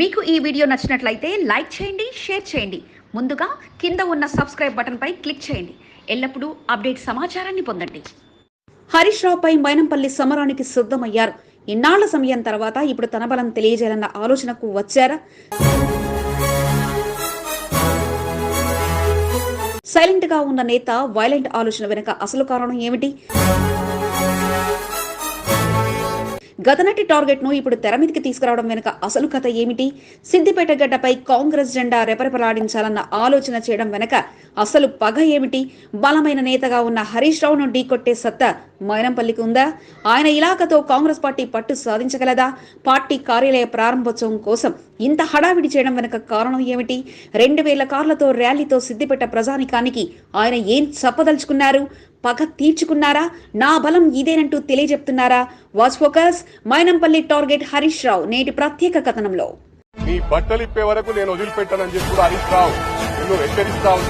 మీకు ఈ వీడియో నచ్చినట్లయితే లైక్ చేయండి షేర్ చేయండి. ముందుగా కింద ఉన్న సబ్స్క్రైబ్ బటన్పై క్లిక్ చేయండి. ఎల్లప్పుడూ అప్డేట్ సమాచారాన్ని పొందండి. హరీష్ రావుపై మైనంపల్లి సమరానికి సిద్ధమయ్యారు. ఇన్నాళ్ళ సమయం తర్వాత ఇప్పుడు తన బలం తెలియజేయాలన్న ఆలోచనకు వచ్చారా. సైలెంట్గా ఉన్న నేత వైలెంట్ ఆలోచన వెనుక అసలు కారణం ఏమిటి? గతనటి టార్గెట్ను ఇప్పుడు తెర మీదకి తీసుకురావడం వెనుక అసలు కథ ఏమిటి? సిద్దిపేట గడ్డపై కాంగ్రెస్ జెండా రెపరెపలాడించాలన్న ఆలోచన చేయడం వెనక అసలు పగ ఏమిటి? బలమైన నేతగా ఉన్న హరీష్ రావును ఢీకొట్టే సత్తా మైనంపల్లికి ఉందా? ఆయన ఇలాకతో కాంగ్రెస్ పార్టీ పట్టు సాధించగలదా? పార్టీ కార్యాలయ ప్రారంభోత్సవం కోసం ఇంత హడావిడి చేయడం వెనుక కారణం ఏమిటి? రెండు వేల కార్లతో ర్యాలీతో సిద్దిపేట ప్రజానికానికి ఆయన ఏం చెప్పదలుచుకున్నారు? పగ తీర్చుకున్నారా? నా బలం ఇదేనంటూ తెలియజెప్తున్నారా? Watch focus Mynampally target Harish Rao నేటి ప్రత్యేక కథనంలో. నీ బట్టలు ఇప్పే వరకు నేను వదిలిపెట్టానని చెప్పి హరీష్ రావు. నిన్ను హెచ్చరిస్తావు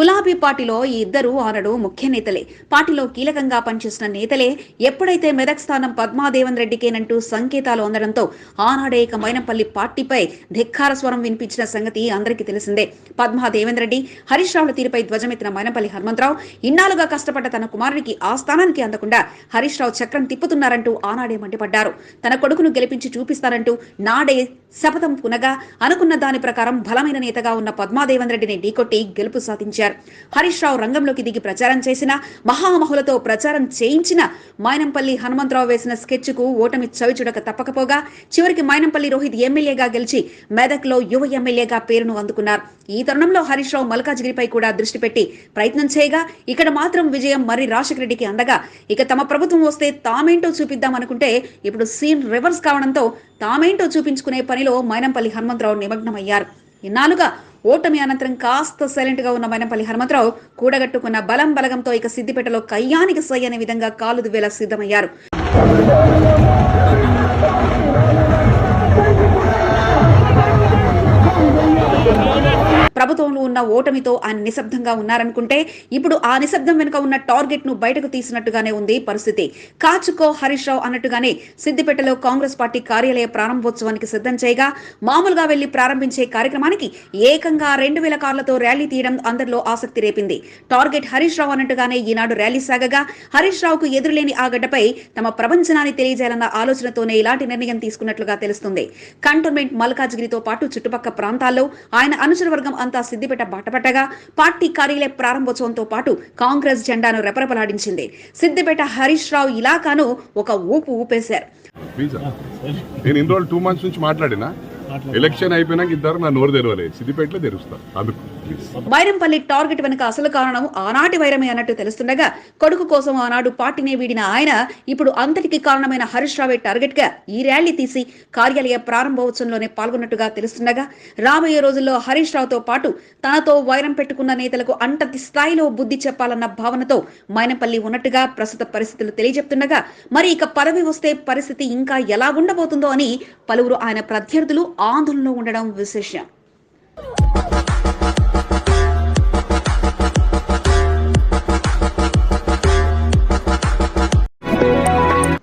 గులాబీ పార్టీలో ఈ ఇద్దరు ఆనడు ముఖ్య నేతలే. పార్టీలో కీలకంగా పనిచేసిన నేతలే ఎప్పుడైతే మెదక్ స్థానం పద్మాదేవన్ రెడ్డికేనంటూ సంకేతాలు అందడంతో ఆనాడే ఇక మైనంపల్లి పార్టీపై ధిక్కార స్వరం వినిపించిన సంగతి అందరికీ తెలిసిందే. పద్మాదేవన్ రెడ్డి హరీష్ రావుల తీరుపై ధ్వజమెత్తిన మైనంపల్లి హనుమంతరావు ఇన్నాళ్ళుగా కష్టపడ్డ తన కుమారునికి ఆ స్థానానికి అందకుండా హరీష్ రావు చక్రం తిప్పుతున్నారంటూ ఆనాడే మండిపడ్డారు. తన కొడుకును గెలిపించి చూపిస్తారంటూ నాడే శపథం పునగా అనుకున్న దాని ప్రకారం బలమైన నేతగా ఉన్న పద్మాదేవన్ రెడ్డిని ఢీకొట్టి గెలుపు సాధించారు. హరీష్ రావు రంగంలోకి దిగి ప్రచారం చేసిన మహామహులతో ప్రచారం చేయించిన మైనంపల్లి హనుమంతరావు వేసిన స్కెచ్కు ఓటమి చవిచూడక తప్పకపోగా చివరికి మైనంపల్లి రోహిత్ ఎమ్మెల్యేగా గెలిచి మెదక్లో యువ ఎమ్మెల్యేగా పేరును అందుకున్నారు. ఈ తరుణంలో హరీష్ రావు మల్కాజ్గిరిపై కూడా దృష్టి పెట్టి ప్రయత్నం చేయగా ఇక్కడ మాత్రం విజయం మరి రాజశేఖర రెడ్డికి అందగా. ఇక తమ ప్రభుత్వం వస్తే తామేంటో చూపిద్దాం అనుకుంటే ఇప్పుడు సీన్ రివర్స్ కావడంతో తామేంటో చూపించుకునే పనిలో మైనంపల్లి హనుమంతరావు నిమగ్నమయ్యారు. ఇన్నాళ్ళుగా ఓటమి అనంతరం కాస్త సైలెంట్గా ఉన్న మైనంపల్లి హనుమంతరావు కూడగట్టుకున్న బలం బలగంతో ఇక సిద్దిపేటలో కయ్యానికి సై అనే విధంగా కాలు దువ్వేలా సిద్ధమయ్యారు. ప్రభుత్వంలో ఉన్న ఓటమితో ఆయన నిశ్శబ్దంగా ఉన్నారనుకుంటే ఇప్పుడు ఆ నిశ్శబ్దం వెనుక ఉన్న టార్గెట్ను బయటకు తీసినట్టుగానే ఉంది పరిస్థితి. కాచుకో హరీష్ రావు అన్నట్టుగానే సిద్దిపేటలో కాంగ్రెస్ పార్టీ కార్యాలయ ప్రారంభోత్సవానికి సిద్ధం చేయగా మామూలుగా వెళ్ళి ప్రారంభించే కార్యక్రమానికి ఏకంగా రెండు వేల కార్లతో ర్యాలీ తీయడం అందరిలో ఆసక్తి రేపింది. టార్గెట్ హరీష్ రావు అన్నట్టుగానే ఈనాడు ర్యాలీ సాగగా హరీష్ రావుకు ఎదురులేని ఆ గడ్డపై తమ ప్రపంచనాన్ని తెలియజేయాలన్న ఆలోచనతోనే ఇలాంటి నిర్ణయం తీసుకున్నట్లుగా తెలుస్తుంది. కంటోన్మెంట్ మల్కాజ్గిరితో పాటు చుట్టుపక్కల ప్రాంతాల్లో ఆయన అనుచరవర్గం అంతా సిద్దిపేట బాటపట్టగా పార్టీ కార్యాలయ ప్రారంభోత్సవంతో పాటు కాంగ్రెస్ జెండాను రెపరెపలాడించింది. సిద్దిపేట హరీష్ రావు ఇలాకాను ఒక ఊపు ఊపేశారు. నేను ఇన్ని రోజులు టూ మంత్స్ నుంచి మాట్లాడినా. ఎలక్షన్ అయిపోయినాక ఇద్దరు నా నోరు తెరవలేదు. సిద్దిపేటలో తెరుస్తా అందుకు. వైరంపల్లి టార్గెట్ వెనుక అసలు కారణం ఆనాటి వైరమే అన్నట్టు తెలుస్తుండగా కొడుకు కోసం ఆనాడు పార్టీనే వీడిన ఆయన ఇప్పుడు అంతటికి కారణమైన హరీష్ రావే టార్గెట్గా ఈ ర్యాలీ తీసి కార్యాలయ ప్రారంభోత్సవంలోనే పాల్గొన్నట్టుగా తెలుస్తుండగా రాబోయే రోజుల్లో హరీష్ రావుతో పాటు తనతో వైరం పెట్టుకున్న నేతలకు అంతటి స్థాయిలో బుద్ధి చెప్పాలన్న భావనతో మైనపల్లి ఉన్నట్టుగా ప్రస్తుత పరిస్థితులు తెలియజెప్తుండగా మరి ఇక పదవి వస్తే పరిస్థితి ఇంకా ఎలా ఉండబోతుందో అని పలువురు ఆయన ప్రత్యర్థులు ఆందోళనలో ఉండడం విశేషం.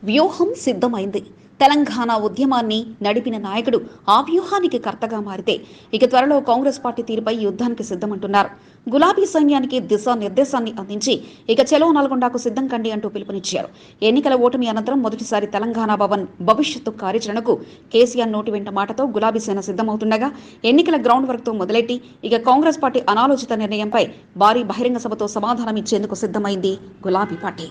వ్యూహం సిద్ధమైంది. తెలంగాణ ఉద్యమాన్ని నడిపిన నాయకుడు ఆ వ్యూహానికి కర్తగా మారితే ఇక త్వరలో కాంగ్రెస్ పార్టీ తీరుపై యుద్ధానికి సిద్ధమంటున్నారు. గులాబీ సైన్యానికి దిశానిర్దేశాన్ని అందించి ఇక చెలో నల్గొండకు సిద్ధం కండి అంటూ పిలుపునిచ్చారు. ఎన్నికల ఓటమి అనంతరం మొదటిసారి తెలంగాణ భవన్ భవిష్యత్తు కార్యాచరణకు కేసీఆర్ నోటి వెంట మాటతో గులాబీ సేన సిద్ధమవుతుండగా ఎన్నికల గ్రౌండ్ వర్క్తో మొదలెట్టి ఇక కాంగ్రెస్ పార్టీ అనాలోచిత నిర్ణయంపై భారీ బహిరంగ సభతో సమాధానం ఇచ్చేందుకు సిద్ధమైంది గులాబీ పార్టీ.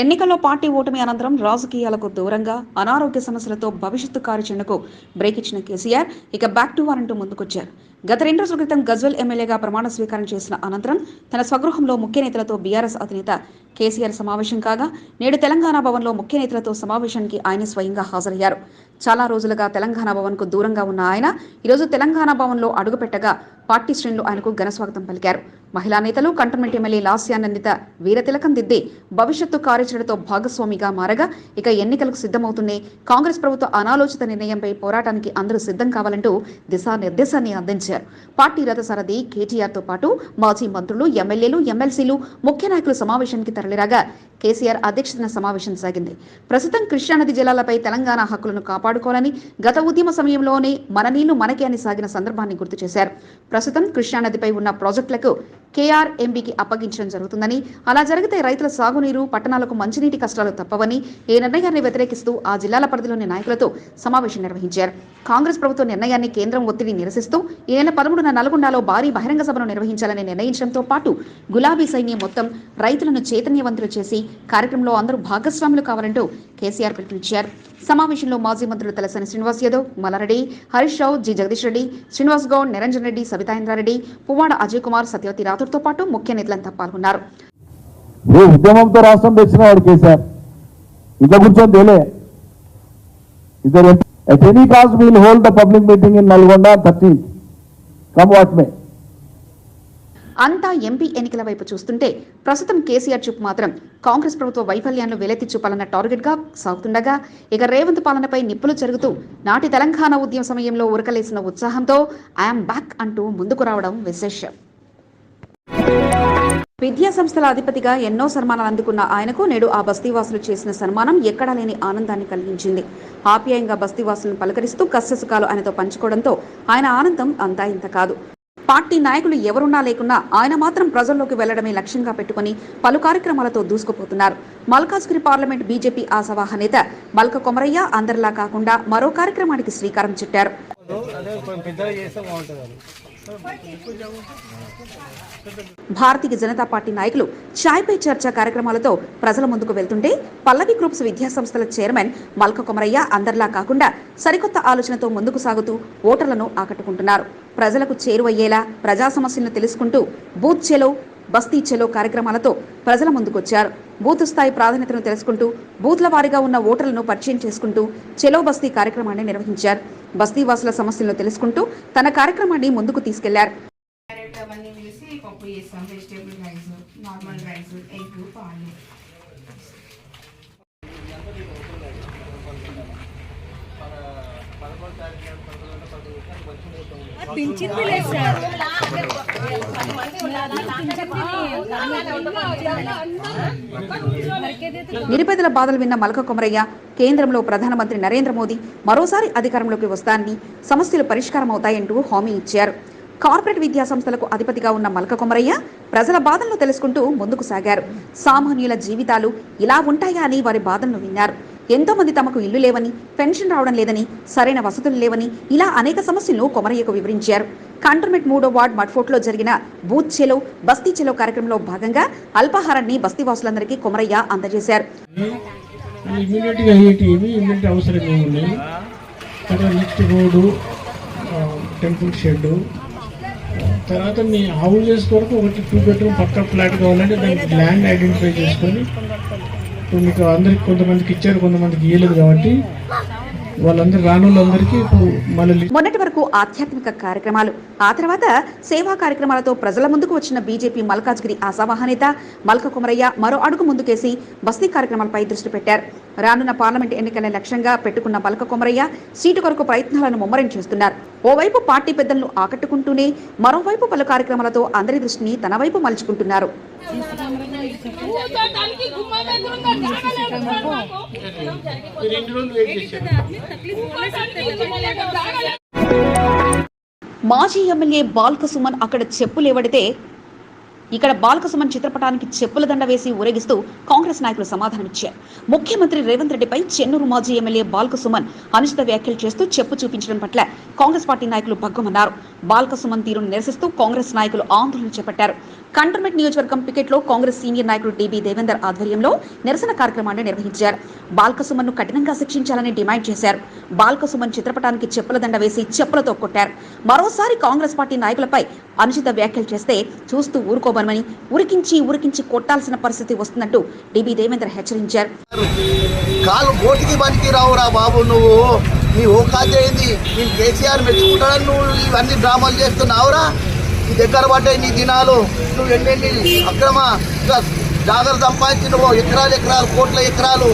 ఎన్నికల్లో పార్టీ ఓటమి అనంతరం రాజకీయాలకు దూరంగా అనారోగ్య సమస్యలతో భవిష్యత్తు కార్యాచరణకు బ్రేక్ ఇచ్చిన కేసీఆర్ ఇక బ్యాక్ టు వారంటూ ముందుకొచ్చారు. గత రెండు రోజుల క్రితం గజ్వెల్ ఎమ్మెల్యేగా ప్రమాణ స్వీకారం చేసిన అనంతరం తన స్వగృహంలో ముఖ్య నేతలతో బీఆర్ఎస్ అధినేత కేసీఆర్ సమావేశం కాగా నేడు తెలంగాణ భవన్లో ముఖ్య నేతలతో సమావేశానికి ఆయన స్వయంగా హాజరయ్యారు. చాలా రోజులుగా తెలంగాణ భవన్కు దూరంగా ఉన్న ఆయన ఈరోజు తెలంగాణ భవన్లో అడుగుపెట్టగా పార్టీ శ్రేణులు ఆయనకు ఘన స్వాగతం పలికారు. మహిళా నేతలు కంటోన్మెంట్ ఎమ్మెల్యే లాస్యానందిత వీరతిలకం దిద్ది భవిష్యత్తు కార్యాచరణతో భాగస్వామిగా మారగా ఇక ఎన్నికలకు సిద్ధమవుతూనే కాంగ్రెస్ ప్రభుత్వ అనాలోచిత నిర్ణయంపై పోరాటానికి అందరూ సిద్ధం కావాలంటూ దిశానిర్దేశాన్ని అందించారు. పార్టీ రథసారథి కేటీఆర్తో పాటు మాజీ మంత్రులు ఎమ్మెల్యేలు ఎమ్మెల్సీలు ముఖ్య నాయకులు సమావేశానికి తరలిరాగా కేసీఆర్ అధ్యక్షతన సమావేశం సాగింది. ప్రస్తుతం కృష్ణానది జలాలపై తెలంగాణ హక్కులను కాపాడు కాపాడుకోవాలని గత ఉద్యమ సమయంలోనే మన నీళ్ళు మనకే అని సాగిన సందర్భాన్ని గుర్తు చేశారు. ప్రస్తుతం కృష్ణానదిపై ఉన్న ప్రాజెక్టులకు కేఆర్ఎంబికి అప్పగించడం జరుగుతుందని అలా జరిగితే రైతుల సాగునీరు పట్టణాలకు మంచినీటి కష్టాలు తప్పవని ఈ నిర్ణయాన్ని వ్యతిరేకిస్తూ ఆ జిల్లాల పరిధిలోని నాయకులతో సమావేశం నిర్వహించారు. కాంగ్రెస్ ప్రభుత్వ నిర్ణయాన్ని కేంద్రం ఒత్తిడి నిరసిస్తూ ఈ నెల పదమూడున నల్గొండలో భారీ బహిరంగ సభను నిర్వహించాలని నిర్ణయించడంతో పాటు గులాబీ సైన్యం మొత్తం రైతులను చైతన్యవంతులు చేసి కార్యక్రమంలో అందరూ భాగస్వాములు కావాలంటూ కేసీఆర్ పిలుపునిచ్చారు. సమావేశంలో మాజీ మంత్రులు తలసాని శ్రీనివాస్ యాదవ్ మల్లారెడ్డి హరీష్ రావు జి జగదీష్ రెడ్డి శ్రీనివాస్ గౌడ్ నిరంజన్ రెడ్డి సబితాయింద్రారెడ్డి పువ్వాడ అజయ్ కుమార్ సత్యవతి రాథోడ్తో పాటు ముఖ్య నేతలంతా పాల్గొన్నారు. ఏ ఉద్యమంతో రాష్ట్రం తెచ్చిన వాడు కేసీఆర్. ఇట్లా కూర్చొని తేలే. ఇద్దరు at any cost we'll hold the public meeting in Nalgonda thirteenth. Come what may. అంతా ఎంపీ ఎన్నికల వైపు చూస్తుంటే ప్రస్తుతం కేసీఆర్ చూపు మాత్రం కాంగ్రెస్ ప్రభుత్వ వైఫల్యాలను వెలెత్తి చూపాలన్న టార్గెట్గా సాగుతుండగా ఇక రేవంత్ పాలనపై నిప్పులు జరుగుతూ నాటి తెలంగాణ ఉద్యమ సమయంలో ఉరకలేసిన ఉత్సాహంతో ఐఎమ్ బ్యాక్ అంటూ ముందుకు రావడం విశేషం. విద్యా సంస్థల అధిపతిగా ఎన్నో సన్మానాలు అందుకున్న ఆయనకు నేడు ఆ బస్తీవాసులు చేసిన సన్మానం ఎక్కడా లేని ఆనందాన్ని కలిగించింది. ఆప్యాయంగా బస్తీవాసులను పలకరిస్తూ కష్టసుఖాలు ఆయనతో పంచుకోవడంతో ఆయన ఆనందం అంతా ఇంత కాదు. పార్టీ నాయకులు ఎవరున్నా లేకున్నా ఆయన మాత్రం ప్రజల్లోకి వెళ్ళడమే లక్ష్యంగా పెట్టుకుని పలు కార్యక్రమాలతో దూసుకుపోతున్నారు. మల్కాజ్గిరి పార్లమెంట్ బీజేపీ ఆసవాహ నేత మల్క కొమరయ్య అందరిలా కాకుండా మరో కార్యక్రమానికి శ్రీకారం చుట్టారు. భారతీయ జనతా పార్టీ నాయకులు ఛాయ్ పై చర్చ కార్యక్రమాలతో ప్రజల ముందుకు వెళ్తుంటే పల్లవి గ్రూప్స్ విద్యాసంస్థల చైర్మన్ మల్క కొమరయ్య అందరిలా కాకుండా సరికొత్త ఆలోచనతో ముందుకు సాగుతూ ఓటర్లను ఆకట్టుకుంటున్నారు. ప్రజలకు చేరువయ్యేలా ప్రజా సమస్యలను తెలుసుకుంటూ బూత్ చెలో బస్తీ చెలో కార్యక్రమాలతో ప్రజల ముందుకొచ్చారు. బూత్ స్థాయి ప్రాధాన్యతను తెలుసుకుంటూ బూత్ల వారీగా ఉన్న ఓటర్లను పరిచయం చేసుకుంటూ చెలో బస్తీ కార్యక్రమాన్ని నిర్వహించారు. బస్తీవాసుల సమస్యలను తెలుసుకుంటూ తన కార్యక్రమాన్ని ముందుకు తీసుకెళ్ళారు. పింఛన్లు లేదు సార్ నిరుపేదల బాధలు విన్న మలక కొమరయ్య కేంద్రంలో ప్రధానమంత్రి నరేంద్ర మోదీ మరోసారి అధికారంలోకి వస్తానని సమస్యలు పరిష్కారం అవుతాయంటూ హామీ ఇచ్చారు. కార్పొరేట్ విద్యా సంస్థలకు అధిపతిగా ఉన్న మల్క కొమరయ్య ప్రజల బాధలను తెలుసుకుంటూ ముందుకు సాగారు. సామాన్యుల జీవితాలు ఇలా ఉంటాయా అని వారి బాధలను విన్నారు. ఎంతోమంది తమకు ఇల్లు లేవని పెన్షన్ రావడం లేదని సరైన వసతులు లేవని ఇలా అనేక సమస్యలను కొమరయ్యకు వివరించారు. కంటోన్మెంట్ మూడో వార్డ్ మడ్ఫోర్ట్లో జరిగిన బూత్ చెలో బస్తీ చెలో కార్యక్రమంలో భాగంగా అల్పాహారాన్ని బస్తీ వాసులందరికీ కొమరయ్య అందజేశారు. తర్వాత టెంపుల్ షెడ్ తర్వాత మీ హౌజెస్ కొరకు ఒకటి టూ బెడ్రూమ్ పక్క ఫ్లాట్ కావాలంటే దానికి ల్యాండ్ ఐడెంటిఫై చేసుకొని మీకు అందరికి కొంతమందికి ఇచ్చారు కొంతమందికి ఇవ్వలేదు కాబట్టి వాళ్ళందరూ రానులందరికీ మొన్నటి వరకు ఆధ్యాత్మిక కార్యక్రమాలు ఆ తర్వాత సేవా కార్యక్రమాలతో ప్రజల ముందుకు వచ్చిన బీజేపీ మల్కాజ్గిరి ఆశావాహ నేత మల్క కుమరయ్య మరో అడుగు ముందుకేసి బస్తీ కార్యక్రమాలపై దృష్టి పెట్టారు. రానున్న పార్లమెంట్ ఎన్నికల లక్ష్యంగా పెట్టుకున్న మల్క కుమరయ్య సీటు కొరకు ప్రయత్నాలను ముమ్మరం చేస్తున్నారు. ఓవైపు పార్టీ పెద్దలను ఆకట్టుకుంటూనే మరోవైపు పలు కార్యక్రమాలతో అందరి దృష్టిని తన వైపు మలుచుకుంటున్నారు. రెండు రోజులు వెయిట్ చేశారు. మాజీ ఎమ్మెల్యే బాల్క సుమన్ అక్కడ చెప్పులేవడితే ఇక్కడ బాలక సుమన్ చిత్రపటానికి చెప్పుల దండ వేసి ఊరేగిస్తూ కాంగ్రెస్ నాయకులు సమాధానమిచ్చారు. ముఖ్యమంత్రి రేవంత్ రెడ్డిపై చెన్నూరు మాజీ ఎమ్మెల్యే బాలక సుమన్ అనుచిత వ్యాఖ్యలు చేస్తూ చెప్పు చూపించడం పట్ల కాంగ్రెస్ పార్టీ నాయకులు భగ్గమన్నారు. బాలక సుమన్ తీరును నిరసిస్తూ కాంగ్రెస్ నాయకులు ఆందోళన చేపట్టారు. కంటోన్మెంట్ నియోజకవర్గం పికెట్లో కాంగ్రెస్ సీనియర్ నాయకుడు డీబీ దేవేందర్ ఆధ్వర్యంలో నిరసన కార్యక్రమాన్ని నిర్వహించారు. బాల్కసుమన్ను కఠినంగా శిక్షించాలని డిమాండ్ చేశారు. బాల్కసుమన్ చిత్రపటానికి చెప్పుల దండ వేసి చెప్పులతో కొట్టారు. మరోసారి కాంగ్రెస్ పార్టీ నాయకులపై అనుచిత వ్యాఖ్యలు చేస్తే చూస్తూ ఊరుకోబనమని ఉరికించి ఉరికించి కొట్టాల్సిన పరిస్థితి వస్తుందంటూ డిబి దేవేందర్ హెచ్చరించారు. కాలు బోటికి పనికి రావురా బాబు నువ్వు. నీ ఓ కాదు నేను కేసీఆర్ మెచ్చుకుంటాడని నువ్వు ఇవన్నీ డ్రామాలు చేస్తున్నావురా? నీ దగ్గర పడ్డాయి నీ దినాలు. నువ్వు ఎన్నెన్ని అక్రమ జాగ్రత్త సంపాదించినవో ఎకరాలు ఎకరాలు కోట్ల ఎకరాలు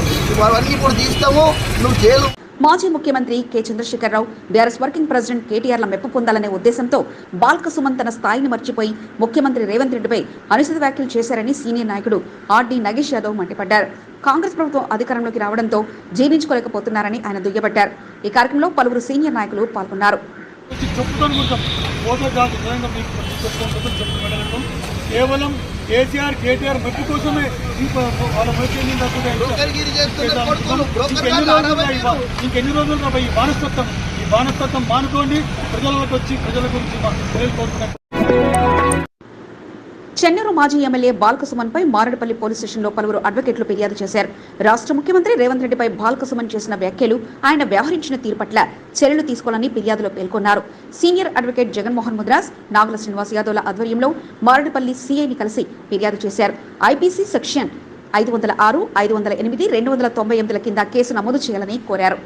అవన్నీ ఇప్పుడు తీస్తాము నువ్వు జైలు. మాజీ ముఖ్యమంత్రి K. Chandrashekar Rao BRS working president కేటీఆర్ల మెప్పు పొందాలనే ఉద్దేశంతో బాల్క సుమన్ తన స్థాయిని మర్చిపోయి ముఖ్యమంత్రి రేవంత్ రెడ్డిపై అనుచిత వ్యాఖ్యలు చేశారని సీనియర్ నాయకుడు ఆర్డీ నగేష్ యాదవ్ మండిపడ్డారు. కాంగ్రెస్ ప్రభుత్వం అధికారంలోకి రావడంతో జీర్ణించుకోలేకపోతున్నారని ఆయన దుయ్యబట్టారు. ఈ కార్యక్రమంలో పలువురు సీనియర్ నాయకులు పాల్గొన్నారు. వచ్చి చెప్పుకొని కొంటాం ఫోటో కాదు. నిజంగా మీకు చెప్పుకుంటాం చెప్పుకోవడం కేవలం కేసీఆర్ కేటీఆర్ మెప్పు కోసమే వాళ్ళ మెప్పు బ్రోకర్గిరి చేస్తున్న కొడుకులు. బ్రోకర్ ఇంకెన్ని రోజులు కాబట్టి ఈ బానిసత్వం? ఈ బానిసత్వం మానుకోండి. ప్రజలకు వచ్చి ప్రజల గురించి మా కోరుకున్నట్టు చెన్నూరు మాజీ ఎమ్మెల్యే బాల్కసుమన్ పై మారేడుపల్లి పోలీస్ స్టేషన్లో పలువురు అడ్వకేట్లు ఫిర్యాదు చేశారు. రాష్ట్ర ముఖ్యమంత్రి రేవంత్ రెడ్డిపై బాల్కసుమన్ చేసిన వ్యాఖ్యలు ఆయన వ్యవహరించిన తీరు పట్ల చర్యలు తీసుకోవాలని ఫిర్యాదులో పేర్కొన్నారు. సీనియర్ అడ్వకేట్ జగన్మోహన్ ముద్రాస్ నాగుల శ్రీనివాస్ యాదవ్ల ఆధ్వర్యంలో మారేడుపల్లి సీఐని కలిసి ఫిర్యాదు చేశారు. ఐపీసీ సెక్షన్ ఐదు వందల ఆరు ఐదు వందల ఎనిమిది రెండు వందల తొంభై ఎనిమిదిల కింద కేసు నమోదు చేయాలని కోరారు.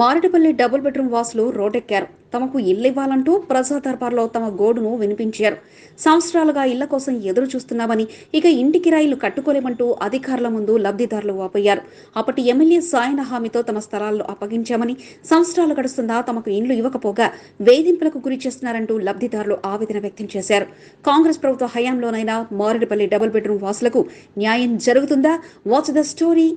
మారేడుపల్లి డబుల్ బెడ్రూమ్ వాసులు రోడ్డెక్కారు. తమకు ఇల్లు ఇవ్వాలంటూ ప్రజా దర్బార్లో తమ గోడును వినిపించారు. సంవత్సరాలుగా ఇళ్ళ కోసం ఎదురు చూస్తున్నామని ఇక ఇంటి కిరాయిలు కట్టుకోలేమంటూ అధికారుల ముందు లబ్ధిదారులు వాపోయారు. అప్పటి ఎమ్మెల్యే సాయన హామీతో తమ స్థలాలను అప్పగించామని సంవత్సరాలు గడుస్తుందా తమకు ఇండ్లు ఇవ్వకపోగా వేధింపులకు గురి చేస్తున్నారంటూ లబ్ధిదారులు ఆవేదన వ్యక్తం చేశారు. కాంగ్రెస్ ప్రభుత్వ హయాంలోనైనా మారేడుపల్లి డబుల్ బెడ్రూమ్ వాసులకు న్యాయం జరుగుతుందా? Watch the story.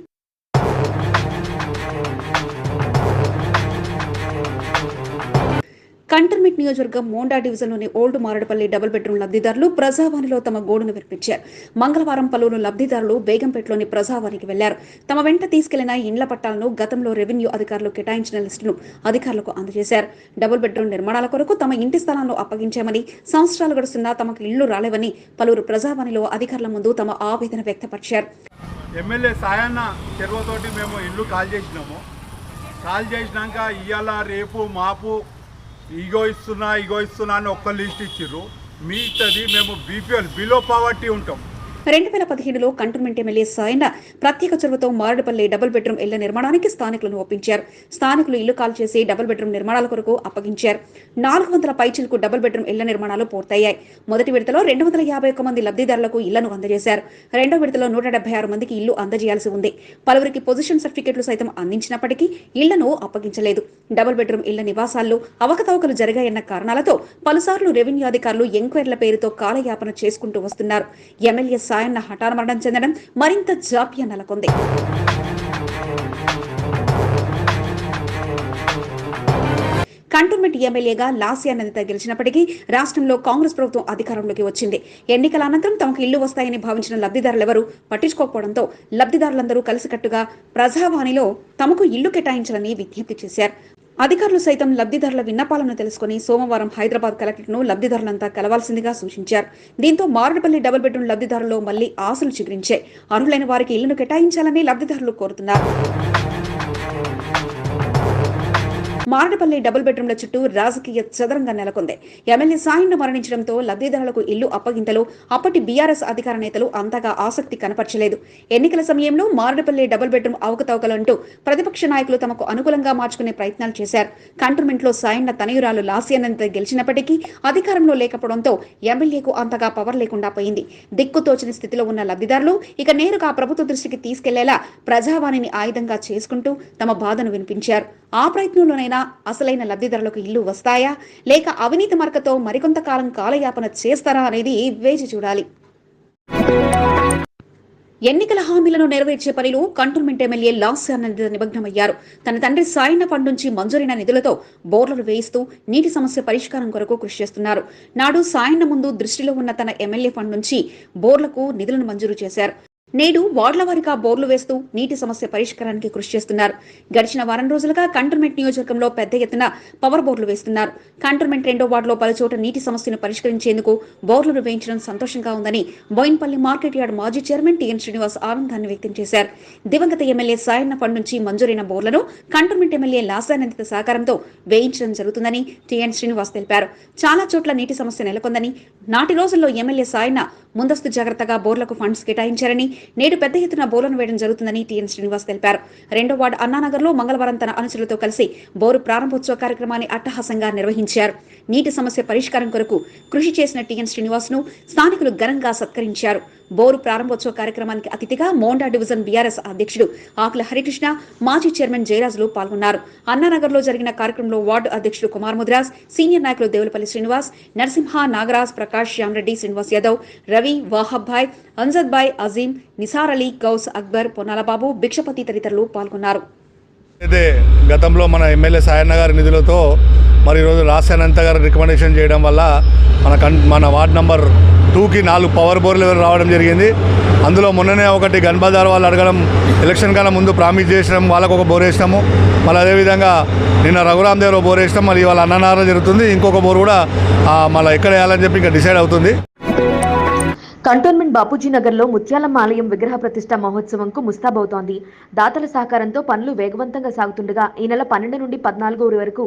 కంటర్మెంట్ నియోజకవర్గం మోండా డివిజన్లోని ఓల్డ్ మారడపల్లి డబుల్ బెడ్రూమ్ లబ్ధిదారులు ప్రజావాణిలో తమ గోడును విర్పించారు. మంగళవారం పలువురు లబ్ధిదారులు బేగంపేటలోని ప్రజావాణికి వెళ్ళారు. తమ వెంట తీసుకెళ్ళిన ఇండ్ల పట్టాలను గతంలో రెవెన్యూ అధికారులు కేటాయించిన లిస్టును అధికారులకు అందజేశారు. డబుల్ బెడ్రూమ్ నిర్మాణాల కొరకు తమ ఇంటి స్థలాలను అప్పగించామని సంవత్సరాలు గడుస్తున్నా తమకు ఇళ్ళు రాలేవని పలువురు ప్రజావాణిలో అధికారుల ముందు తమ ఆవేదన వ్యక్తపరిచారు. ఎమ్మెల్యే సాయన్న చెరువుతోటి మేము ఇల్లు కాల్ చేసినాము. కాల్ చేసినాక ఇవాళ రేపు మాపు ఇగో ఇస్తున్నా ఇగో ఇస్తున్నా అని ఒక్క లిస్ట్ ఇచ్చిర్రు. మిగతాది మేము బీపీఎల్ బిలో పావర్టీ ఉంటాం. రెండు వేల పదిహేనులో కంటోన్మెంట్ ఎమ్మెల్యే సాయన్న ప్రత్యేక చొరవతో మారడపల్లి డబుల్ బెడ్రూమ్ ఇళ్ళ నిర్మాణానికి స్థానికులను ఒప్పించారు. స్థానికులు ఇల్లు కాల్ చేసి డబుల్ బెడ్రూమ్ నిర్మాణాల కొరకు అప్పగించారు. నాలుగు వందల పైచిలకు డబుల్ బెడ్రూమ్ ఇళ్ళ నిర్మాణాలు పూర్తయ్యాయి. మొదటి విడతలో రెండు వందల యాభై ఒక్క మంది లబ్ధిదారులకు ఇళ్ళను అందజేశారు. రెండో విడతలో నూట డెబ్బై ఆరు మందికి ఇల్లు అందజేయాల్సి ఉంది. పలువురికి పొజిషన్ సర్టిఫికెట్లు సైతం అందించినప్పటికీ ఇళ్ళను అప్పగించలేదు. డబుల్ బెడ్రూమ్ ఇళ్ళ నివాసాల్లో అవకతవకలు జరిగాయన్న కారణాలతో పలుసార్లు రెవెన్యూ అధికారులు ఎంక్వైర్ల పేరుతో కాలయాపన చేసుకుంటూ వస్తున్నారు. ఎమ్మెల్యే సాయన్న హఠాన్మరణం చెందడం మరింత జాప్యం నెలకొంది. కంటోన్మెంట్ ఎమ్మెల్యేగా లాస్యా నందిత గెలిచినప్పటికీ రాష్ట్రంలో కాంగ్రెస్ ప్రభుత్వం అధికారంలోకి వచ్చింది. ఎన్నికల అనంతరం తమకు ఇల్లు వస్తాయని భావించిన లబ్ధిదారులెవరూ పట్టించుకోకపోవడంతో లబ్ధిదారులందరూ కలిసికట్టుగా ప్రజావాణిలో తమకు ఇల్లు కేటాయించాలని విజ్ఞప్తి చేశారు. అధికారులు సైతం లబ్ధిదారుల విన్నపాలను తెలుసుకుని సోమవారం హైదరాబాద్ కలెక్టర్ను లబ్ధిదారులంతా కలవాల్సిందిగా సూచించారు. దీంతో మారడపల్లి డబుల్ బెడ్రూమ్ లబ్ధిదారులు మళ్ళీ ఆశలు చిగురించాయి. అర్హులైన వారికి ఇళ్ళను కేటాయించాలని లబ్ధిదారులు కోరుతున్నారు. మారడపల్లి డబుల్ బెడ్రూమ్ల చుట్టూ రాజకీయ చదరంగా నెలకొంది. ఎమ్మెల్యే సాయిను మరణించడంతో లబ్ధిదారులకు ఇల్లు అప్పగింతలు అప్పటి బీఆర్ఎస్ అధికార నేతలు అంతగా ఆసక్తి కనపరచలేదు. ఎన్నికల సమయంలో మారడపల్లి డబుల్ బెడ్రూమ్ అవకతవకలంటూ ప్రతిపక్ష నాయకులు తమకు అనుకూలంగా మార్చుకునే ప్రయత్నాలు చేశారు. కంటోన్మెంట్లో సాయన్న తనయురాలు లాస్యానంద గెలిచినప్పటికీ అధికారంలో లేకపోవడంతో ఎమ్మెల్యేకు అంతగా పవర్ లేకుండా పోయింది. దిక్కుతోచని స్థితిలో ఉన్న లబ్ధిదారులు ఇక నేరుగా ప్రభుత్వ దృష్టికి తీసుకెళ్ళేలా ప్రజావాణిని ఆయుధంగా చేసుకుంటూ తమ బాధను వినిపించారు. ఆ ప్రయత్నంలోనైనా అసలైన లబ్ధిదారులకు ఇల్లు వస్తాయా? లేక అవినీతి మరకతో మరికొంతకాలం కాలయాపన చేస్తారా అనేది వేచి చూడాలి. ఎన్నికల హామీలను నెరవేర్చే పనిలో కంటోన్మెంట్ ఎమ్మెల్యే లాస్యానంద నిమగ్నమయ్యారు. తన తండ్రి సాయన్న ఫండ్ నుంచి మంజూరైన నిధులతో బోర్లను వేయిస్తూ నీటి సమస్య పరిష్కారం కొరకు కృషి చేస్తున్నారు. నాడు సాయన్న ముందు దృష్టిలో ఉన్న తన ఎమ్మెల్యే ఫండ్ నుంచి బోర్లకు నిధులను మంజూరు చేశారు. నేడు వార్డుల వారీగా బోర్లు వేస్తూ నీటి సమస్య పరిష్కారానికి కృషి చేస్తున్నారు. గడిచిన వారం రోజులుగా కంటోన్మెంట్ నియోజకవర్గంలో పెద్ద ఎత్తున పవర్ బోర్లు వేస్తున్నారు. కంటోన్మెంట్ రెండో వార్డులో పలుచోట నీటి సమస్యను పరిష్కరించేందుకు బోర్లను వేయించడం సంతోషంగా ఉందని బోయిన్పల్లి మార్కెట్ యార్డ్ మాజీ చైర్మన్ టిఎన్ శ్రీనివాస్ ఆనందాన్ని వ్యక్తం చేశారు. దివంగత ఎమ్మెల్యే సాయన్న ఫండ్ నుంచి మంజూరైన బోర్లను కంటోన్మెంట్ ఎమ్మెల్యే లాసానందిత సహకారంతో వేయించడం జరుగుతుందని టిఎన్ శ్రీనివాస్ తెలిపారు. చాలా చోట్ల నీటి సమస్య నెలకొందని నాటి రోజుల్లో ఎమ్మెల్యే సాయన్న ముందస్తు జాగ్రత్తగా బోర్లకు ఫండ్స్ కేటాయించారని నేడు పెద్ద ఎత్తున బోర్లను వేయడం జరుగుతుందని టీఎన్ శ్రీనివాస్ తెలిపారు. రెండో వార్డు అన్నానగర్లో మంగళవారం తన అనుచరులతో కలిసి బోరు ప్రారంభోత్సవ కార్యక్రమాన్ని అట్టహాసంగా నిర్వహించారు. నీటి సమస్య పరిష్కారం కొరకు కృషి చేసిన టీఎన్ శ్రీనివాస్ను స్థానికులు ఘనంగా సత్కరించారు. బోరు ప్రారంభోత్సవ కార్యక్రమానికి అతిథిగా మోండా డివిజన్ బీఆర్ఎస్ అధ్యక్షుడు ఆకుల హరికృష్ణ మాజీ చైర్మన్ జయరాజులు పాల్గొన్నారు. అన్నానగర్లో జరిగిన కార్యక్రమంలో వార్డు అధ్యక్షుడు కుమార్ ముద్రాస్ సీనియర్ నాయకులు దేవులపల్లి శ్రీనివాస్ నరసింహ నాగరాజ్ ప్రకాష్ శ్యామరెడ్డి శ్రీనివాస్ యాదవ్ రవి వాహబ్ భాయ్ అంజద్ భాయ్ అజీం నిసార్ అలీ గౌస్ అక్బర్ పొన్నాలబాబు భిక్షపతి తదితరులు పాల్గొన్నారు. అయితే గతంలో మన ఎమ్మెల్యే సాయన్న గారి నిధులతో మరి ఈరోజు రాశానంత గారు రికమెండేషన్ చేయడం వల్ల మన కన్ మన వార్డ్ నంబర్ టూకి నాలుగు పవర్ బోర్లు రావడం జరిగింది. అందులో మొన్ననే ఒకటి గన్బజార్ వాళ్ళు అడగడం ఎలక్షన్ కన్నా ముందు ప్రామిస్ చేసినాం వాళ్ళకు ఒక బోర్ వేసినాము. మళ్ళీ అదేవిధంగా నిన్న రఘురామ్ దేవ్ బోర్ వేసినాం మళ్ళీ వాళ్ళ అన్ననార జరుగుతుంది. ఇంకొక బోర్ కూడా మళ్ళీ ఎక్కడ వేయాలని చెప్పి ఇంకా డిసైడ్ అవుతుంది. కంటోన్మెంట్ బాపూజీ నగర్లో ముత్యాలమ్మ ఆలయం విగ్రహ ప్రతిష్ట మహోత్సవంకు ముస్తాబవుతోంది. దాతల సహకారంతో పనులు వేగవంతంగా సాగుతుండగా ఈ నెల పన్నెండు నుండి పద్నాలుగు వరకు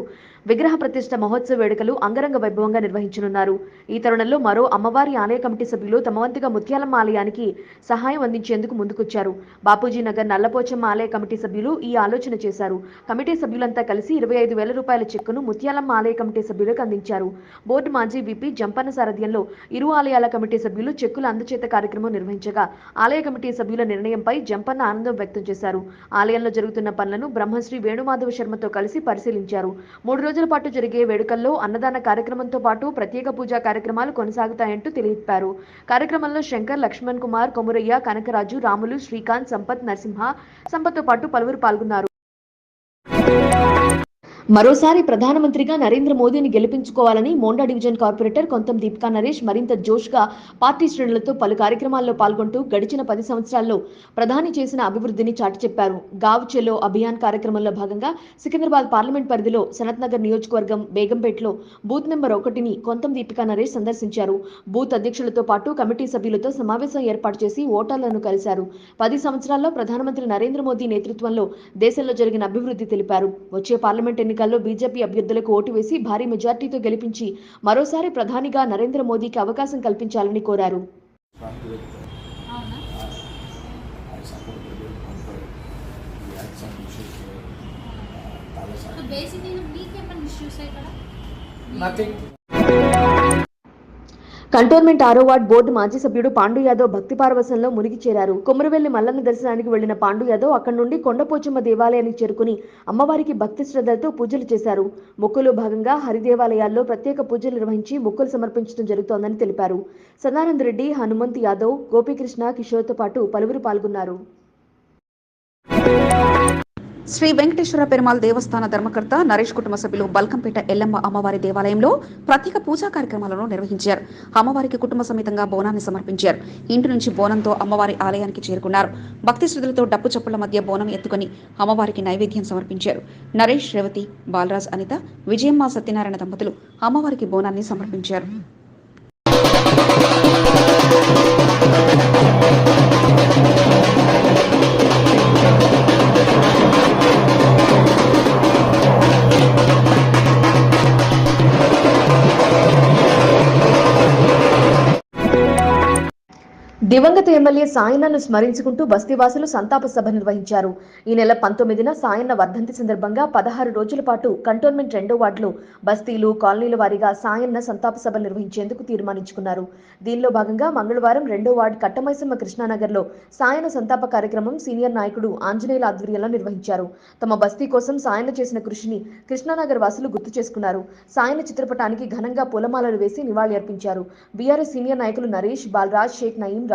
విగ్రహ ప్రతిష్ట మహోత్సవ వేడుకలు అంగరంగ వైభవంగా నిర్వహించనున్నారు. ఈ తరుణంలో మరో అమ్మవారి ఆలయ కమిటీ సభ్యులు తమ వంతుగా ముత్యాలమ్మ ఆలయానికి సహాయం అందించేందుకు ముందుకొచ్చారు. బాపూజీ నగర్ నల్లపోచమ్మ ఆలయ కమిటీ సభ్యులు ఈ ఆలోచన చేశారు. కమిటీ సభ్యులంతా కలిసి ఇరవై ఐదు వేల రూపాయల చెక్కును ముత్యాలమ్మ ఆలయ కమిటీ సభ్యులకు అందించారు. బోర్డు మాజీ విపి జంపన్న సారథ్యంలో ఇరు ఆలయాల కమిటీ సభ్యులు చెక్కుల అందచేత కార్యక్రమం నిర్వహించగా ఆలయ కమిటీ సభ్యుల నిర్ణయంపై జంపన్న ఆనందం వ్యక్తం చేశారు. ఆలయంలో జరుగుతున్న పనులను బ్రహ్మశ్రీ వేణుమాధవ శర్మతో కలిసి పరిశీలించారు. మూడు రోజుల పాటు జరిగే వేడుకల్లో అన్నదాన కార్యక్రమంతో పాటు ప్రత్యేక పూజా కార్యక్రమాలు కొనసాగుతాయంటూ తెలిపారు. కార్యక్రమంలో శంకర్ లక్ష్మణ్ కుమార్ కొమురయ్య కనకరాజు రాములు శ్రీకాంత్ సంపత్ నరసింహ సంపత్తో పాటు పలువురు పాల్గొన్నారు. మరోసారి ప్రధానమంత్రిగా నరేంద్ర మోదీని గెలిపించుకోవాలని మోండా డివిజన్ కార్పొరేటర్ కొంతం దీపికా నరేష్ మరింత జోష్గా పార్టీ శ్రేణులతో పలు కార్యక్రమాల్లో పాల్గొంటూ గడిచిన పది సంవత్సరాల్లో ప్రధాని చేసిన అభివృద్ధిని చాటి చెప్పారు. గావ్ చెలో అభియాన్ కార్యక్రమంలో భాగంగా సికింద్రాబాద్ పార్లమెంట్ పరిధిలో సనత్ నగర్ నియోజకవర్గం బేగంపేటలో బూత్ నెంబర్ ఒకటిని కొంతం దీపికా నరేష్ సందర్శించారు. బూత్ అధ్యక్షులతో పాటు కమిటీ సభ్యులతో సమావేశం ఏర్పాటు చేసి ఓటర్లను కలిశారు. పది సంవత్సరాల్లో ప్రధానమంత్రి నరేంద్ర మోదీ నేతృత్వంలో దేశంలో జరిగిన అభివృద్ధి తెలిపారు. వచ్చే పార్లమెంట్ ఎన్నికల్లో బీజేపీ అభ్యర్థులకు ఓటు వేసి భారీ మెజార్టీతో గెలిపించి మరోసారి ప్రధానిగా నరేంద్ర మోదీకి అవకాశం కల్పించాలని కోరారు ఇక్కడ కంటోన్మెంట్ ఆరో వార్డ్ బోర్డు మాజీ సభ్యుడు పాండు యాదవ్ భక్తి పారవశంలో మునిగి చేరారు. కొమరవెల్లి మల్లన్న దర్శనానికి వెళ్ళిన పాండు యాదవ్ అక్కడి నుండి కొండపోచమ్మ దేవాలయానికి చేరుకుని అమ్మవారికి భక్తి శ్రద్ధలతో పూజలు చేశారు. మొక్కులో భాగంగా హరిదేవాలయాల్లో ప్రత్యేక పూజలు నిర్వహించి మొక్కులు సమర్పించడం జరుగుతోందని తెలిపారు. సదానంద రెడ్డి హనుమంత్ యాదవ్ గోపీకృష్ణ కిషోర్తో పాటు పలువురు పాల్గొన్నారు. శ్రీ వెంకటేశ్వర పెరుమాల్ దేవస్థాన ధర్మకర్త నరేష్ కుటుంబ సభ్యులు బల్కంపేట ఎల్లమ్మ అమ్మవారి దేవాలయంలో ప్రత్యేక పూజా కార్యక్రమాలను నిర్వహించారు. అమ్మవారికి కుటుంబ సమేతంగా బోనాన్ని సమర్పించారు. ఇంటి నుంచి బోనంతో అమ్మవారి ఆలయానికి చేరుకున్నారు. భక్తి శ్రద్ధలతో డప్పు చప్పుల మధ్య బోనం ఎత్తుకొని అమ్మవారికి నైవేద్యం సమర్పించారు. నరేష్ రేవతి బాలరాజ్ అనిత విజయమ్మ సత్యనారాయణ దంపతులు అమ్మవారికి బోనాన్ని సమర్పించారు. దివంగత ఎమ్మెల్యే సాయన్నను స్మరించుకుంటూ బస్తీవాసులు సంతాప సభ నిర్వహించారు. ఈ నెల పంతొమ్మిదిన సాయన్న వర్ధంతి సందర్భంగా పదహారు రోజుల పాటు కంటోన్మెంట్ రెండో వార్డులో బస్తీలు కాలనీల వారీగా సాయన్న సంతాప సభ నిర్వహించేందుకు తీర్మానించుకున్నారు. దీనిలో భాగంగా మంగళవారం రెండో వార్డు కట్టమైసమ్మ కృష్ణానగర్లో సాయన సంతాప కార్యక్రమం సీనియర్ నాయకుడు ఆంజనేయుల ఆధ్వర్యంలో నిర్వహించారు. తమ బస్తీ కోసం సాయన చేసిన కృషిని కృష్ణానగర్ వాసులు గుర్తు చేసుకున్నారు. సాయన చిత్రపటానికి ఘనంగా పూలమాలలు వేసి నివాళి అర్పించారు బీఆర్ఎస్ సీనియర్ నాయకులు నరేష్ బాలరాజ్ షేక్ నయీం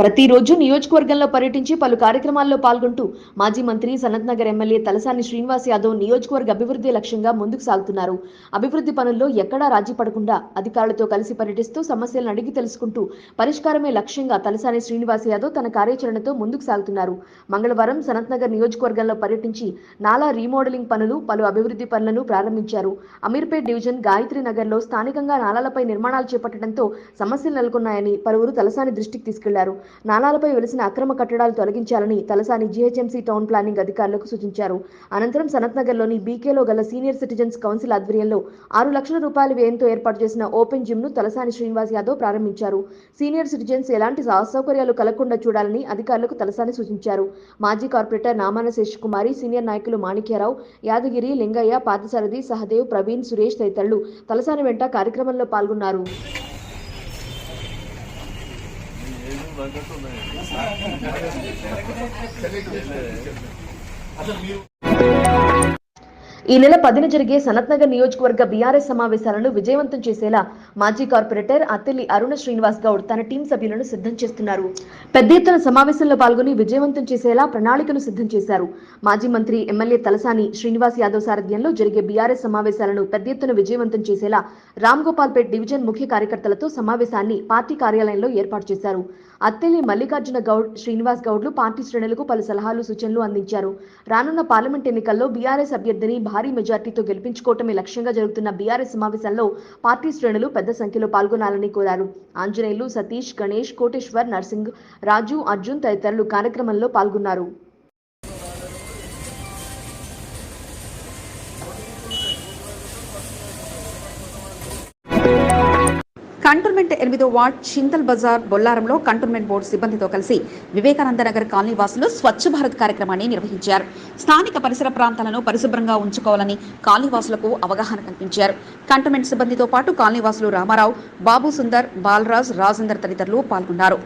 ప్రతిరోజు నియోజకవర్గంలో పర్యటించి పలు కార్యక్రమాల్లో పాల్గొంటూ మాజీ మంత్రి సనత్నగర్ ఎమ్మెల్యే తలసాని శ్రీనివాస్ యాదవ్ నియోజకవర్గ అభివృద్ధి లక్ష్యంగా ముందుకు సాగుతున్నారు. అభివృద్ధి పనుల్లో ఎక్కడా రాజీ పడకుండా అధికారులతో కలిసి పర్యటిస్తూ సమస్యలను అడిగి తెలుసుకుంటూ పరిష్కారమే లక్ష్యంగా తలసాని శ్రీనివాస్ యాదవ్ తన కార్యాచరణతో ముందుకు సాగుతున్నారు. మంగళవారం సనత్నగర్ నియోజకవర్గంలో పర్యటించి నాలా రీమోడలింగ్ పనులు పలు అభివృద్ధి పనులను ప్రారంభించారు. అమీర్పేట్ డివిజన్ గాయత్రి నగర్లో స్థానికంగా నాలాలపై నిర్మాణాలు చేపట్టడంతో సమస్యలు నెలకొన్నాయని పలువురు తలసాని దృష్టికి తీసుకెళ్ళారు. నాలాలపై వెలిసిన అక్రమ కట్టడాలు తొలగించాలని తలసాని జీహెచ్ఎంసీ టౌన్ ప్లానింగ్ అధికారులకు సూచించారు. అనంతరం సనత్ నగర్లోని బీకేలో గల సీనియర్ సిటిజన్స్ కౌన్సిల్ ఆధ్వర్యంలో ఆరు లక్షల రూపాయల వ్యయంతో ఏర్పాటు చేసిన ఓపెన్ జిమ్ను తలసాని శ్రీనివాస్ యాదవ్ ప్రారంభించారు. సీనియర్ సిటిజన్స్ ఎలాంటి అసౌకర్యాలు కలగకుండా చూడాలని అధికారులకు తలసాని సూచించారు. మాజీ కార్పొరేటర్ నామాన శేషకుమారి సీనియర్ నాయకులు మాణిక్యరావు యాదగిరి లింగయ్య పార్థసారథి సహదేవ్ ప్రవీణ్ సురేష్ తదితరులు తలసాని వెంట కార్యక్రమంలో పాల్గొన్నారు. తగ్గట్టున్నాయి అసలు మీరు ఈ నెల పదిన జరిగే సనత్నగర్ నియోజకవర్గ బీఆర్ఎస్ సమావేశాలను విజయవంతం చేసేలా మాజీ కార్పొరేటర్ అత్తిలి అరుణ శ్రీనివాస్ గౌడ్ తన టీం సభ్యులను సిద్ధం చేస్తున్నారు. పెద్ద ఎత్తున సమావేశంలో పాల్గొని విజయవంతం చేసేలా ప్రణాళికను సిద్ధం చేశారు. మాజీ మంత్రి ఎమ్మెల్యే తలసాని శ్రీనివాస్ యాదవ్ సారథ్యంలో జరిగే బీఆర్ఎస్ సమావేశాలను పెద్ద ఎత్తున విజయవంతం చేసేలా రామ్ గోపాల్పేట్ డివిజన్ ముఖ్య కార్యకర్తలతో సమావేశాన్ని పార్టీ కార్యాలయంలో ఏర్పాటు చేశారు. అత్తిల్లి మల్లికార్జున గౌడ్ శ్రీనివాస్ గౌడ్లు పార్టీ శ్రేణులకు పలు సలహాలు సూచనలు అందించారు. రానున్న పార్లమెంట్ ఎన్నికల్లో బీఆర్ఎస్ అభ్యర్థిని భారీ మెజార్టీతో గెలిపించుకోవటమే లక్ష్యంగా జరుగుతున్న బీఆర్ఎస్ సమావేశంలో పార్టీ శ్రేణులు పెద్ద సంఖ్యలో పాల్గొనాలని కోరారు. ఆంజనేయులు సతీష్ గణేష్ కోటేశ్వర్ నర్సింగ్ రాజు అర్జున్ తదితరులు కార్యక్రమంలో పాల్గొన్నారు. కంటోన్మెంట్ ఎనిమిదో వార్డ్ చింతల్ బజార్ బొల్లారంలో కంటోన్మెంట్ బోర్డు సిబ్బందితో కలిసి వివేకానంద నగర్ కాలనీ వాసులు స్వచ్ఛ భారత్ కార్యక్రమాన్ని నిర్వహించారు. స్థానిక పరిసర ప్రాంతాలను పరిశుభ్రంగా ఉంచుకోవాలని కాలనీ వాసులకు అవగాహన కల్పించారు. కంటోన్మెంట్ సిబ్బందితో పాటు కాలనీ వాసులు రామారావు బాబు సుందర్ బాలరాజ్ రాజేందర్ తదితరులు పాల్గొన్నారు.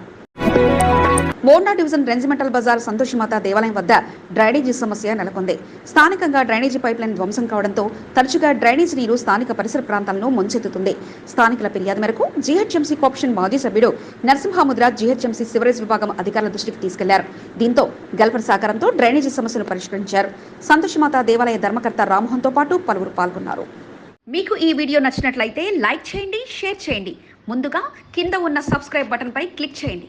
మోండా డివిజన్ రెంజిమెంటల్ బజార్ సంతోషిమాత దేవాలయం వద్ద డ్రైనేజీ సమస్య నెలకొంది. స్థానికంగా డ్రైనేజీ పైప్లైన్ ధ్వంసం కావడంతో తరచుగా డ్రైనేజీ నీరు స్థానిక పరిసర ప్రాంతాలను ముంచెత్తుతుంది. స్థానికుల ఫిర్యాదు మేరకు జీహెచ్ఎంసీ కోఆప్షన్ మాజీ సభ్యుడు నరసింహాముద్ర జీహెచ్ఎంసీ సివరేజ్ విభాగం అధికారుల దృష్టికి తీసుకెళ్ళారు. దీంతో గల్ఫర్ సహకారంతో డ్రైనేజీ సమస్యలు పరిష్కరించారు. సంతోషిమాత దేవాలయ ధర్మకర్త రామ్మోహన్తో పాటు పలువురు పాల్గొన్నారు. మీకు ఈ వీడియో నచ్చినట్లయితే లైక్ చేయండి షేర్ చేయండి. ముందుగా కింద ఉన్న సబ్స్క్రైబ్ బటన్పై క్లిక్ చేయండి.